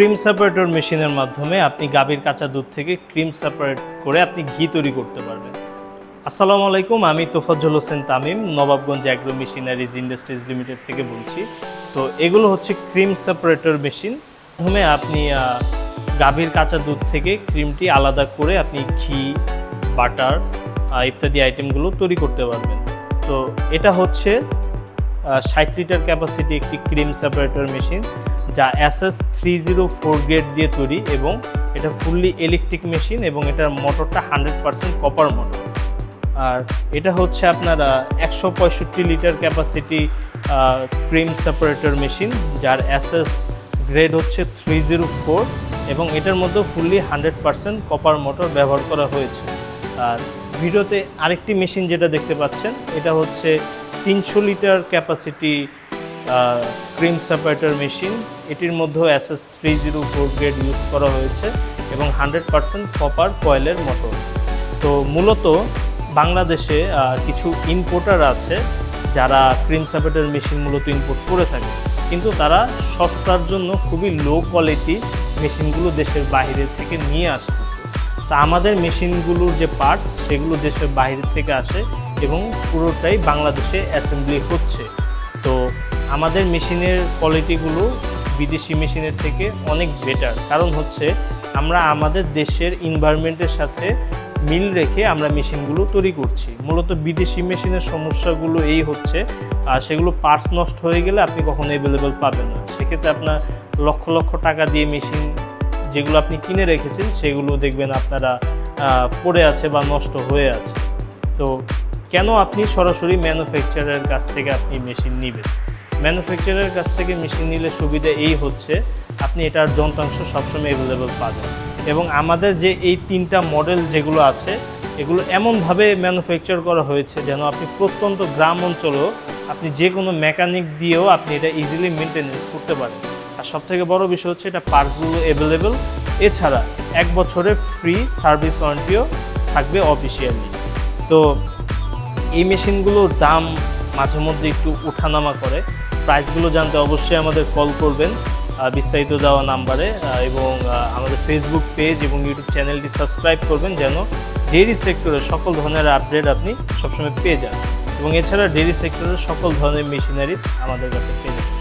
Cream separator মেশিনের মাধ্যমে আপনি গাভীর কাঁচা দুধ থেকে ক্রিম সেপারেট করে আপনি ঘি তৈরি করতে পারবেন। আসসালামু আলাইকুম, আমি Tofazzal Hossain Tamim, Nawabganj agro machineries industries limited থেকে বলছি। তো এগুলো হচ্ছে ক্রিম সেপারেটর মেশিন। প্রথমে আপনি গাভীর কাঁচা দুধ থেকে ক্রিমটি আলাদা করে আপনি ঘি, বাটার ইত্যাদি আইটেমগুলো তৈরি করতে পারবেন। তো এটা হচ্ছে ষাট লিটার ক্যাপাসিটি একটি ক্রিম সেপারেটর মেশিন। যা SS three zero four grade দিয়ে তৈরি এবং এটা ফুললি ইলেকট্রিক মেশিন এবং এটার মোটরটা হান্ড্রেড পার্সেন্ট কপার মোটর আর এটা হচ্ছে আপনার একশো পঁয়ষট্টি litre capacity cream separator machine যার এসএস গ্রেড হচ্ছে থ্রি জিরো ফোর এবং এটার মধ্যে fully hundred percent copper motor ব্যবহার করা হয়েছে। আর ভিডিওতে আরেকটি মেশিন যেটা দেখতে পাচ্ছেন, এটা হচ্ছে তিনশো litre capacity cream separator machine. এটির মধ্যেও SS three zero four grade use করা হয়েছে এবং হান্ড্রেড পার্সেন্ট কপার কয়েলের মোটর তো মূলত বাংলাদেশে কিছু ইম্পোর্টার আছে যারা ক্রিম সেপারেটর মেশিন মূলত ইম্পোর্ট করে থাকে। কিন্তু তারা সস্তার জন্য খুবই লো কোয়ালিটি মেশিনগুলো দেশের বাইরে থেকে নিয়ে আসতেছে। তা আমাদের মেশিনগুলোর যে পার্টস সেগুলো দেশের বাইরে থেকে আসে এবং পুরোটাই বাংলাদেশে অ্যাসেম্বলি হচ্ছে। আমাদের মেশিনের কোয়ালিটিগুলো বিদেশি মেশিনের থেকে অনেক বেটার কারণ হচ্ছে, আমরা আমাদের দেশের এনভায়রনমেন্টের সাথে মিল রেখে আমরা মেশিনগুলো তৈরি করছি। মূলত বিদেশি মেশিনের সমস্যাগুলো এই হচ্ছে, আর সেগুলো পার্টস নষ্ট হয়ে গেলে আপনি কখনো অ্যাভেলেবেল পাবেন না। সেক্ষেত্রে আপনার লক্ষ লক্ষ টাকা দিয়ে মেশিন যেগুলো আপনি কিনে রেখেছেন, সেগুলো দেখবেন আপনারা পড়ে আছে বা নষ্ট হয়ে আছে। তো কেন আপনি সরাসরি ম্যানুফ্যাকচারের কাছ থেকে আপনি মেশিন নেবেন? ম্যানুফ্যাকচারের কাছ থেকে মেশিন নিলে সুবিধা এই হচ্ছে, আপনি এটার যন্ত্রাংশ সবসময় অ্যাভেলেবেল পাবেন। এবং আমাদের যে এই তিনটা মডেল যেগুলো আছে, এগুলো এমনভাবে ম্যানুফ্যাকচার করা হয়েছে যেন আপনি প্রত্যন্ত গ্রাম অঞ্চলেও আপনি যে কোনো মেকানিক দিয়েও আপনি এটা ইজিলি মেনটেনেন্স করতে পারেন। আর সব থেকে বড় বিষয় হচ্ছে এটা পার্টসগুলো অ্যাভেলেবেল এছাড়া এক বছরের ফ্রি সার্ভিস ওয়ারেন্টিও থাকবে অফিসিয়ালি তো এই মেশিনগুলোর দাম মাঝে মধ্যে একটু ওঠানামা করে। প্রাইসগুলো জানতে অবশ্যই আমাদের কল করবেন বিস্তারিত দেওয়া নাম্বারে এবং আমাদের ফেসবুক পেজ এবং ইউটিউব চ্যানেলটি সাবস্ক্রাইব করবেন যেন ডেইরি সেক্টরের সকল ধরনের আপডেট আপনি সবসময় পেয়ে যান। এবং এছাড়া ডেইরি সেক্টরের সকল ধরনের মেশিনারিজ আমাদের কাছে পেয়ে যাবেন।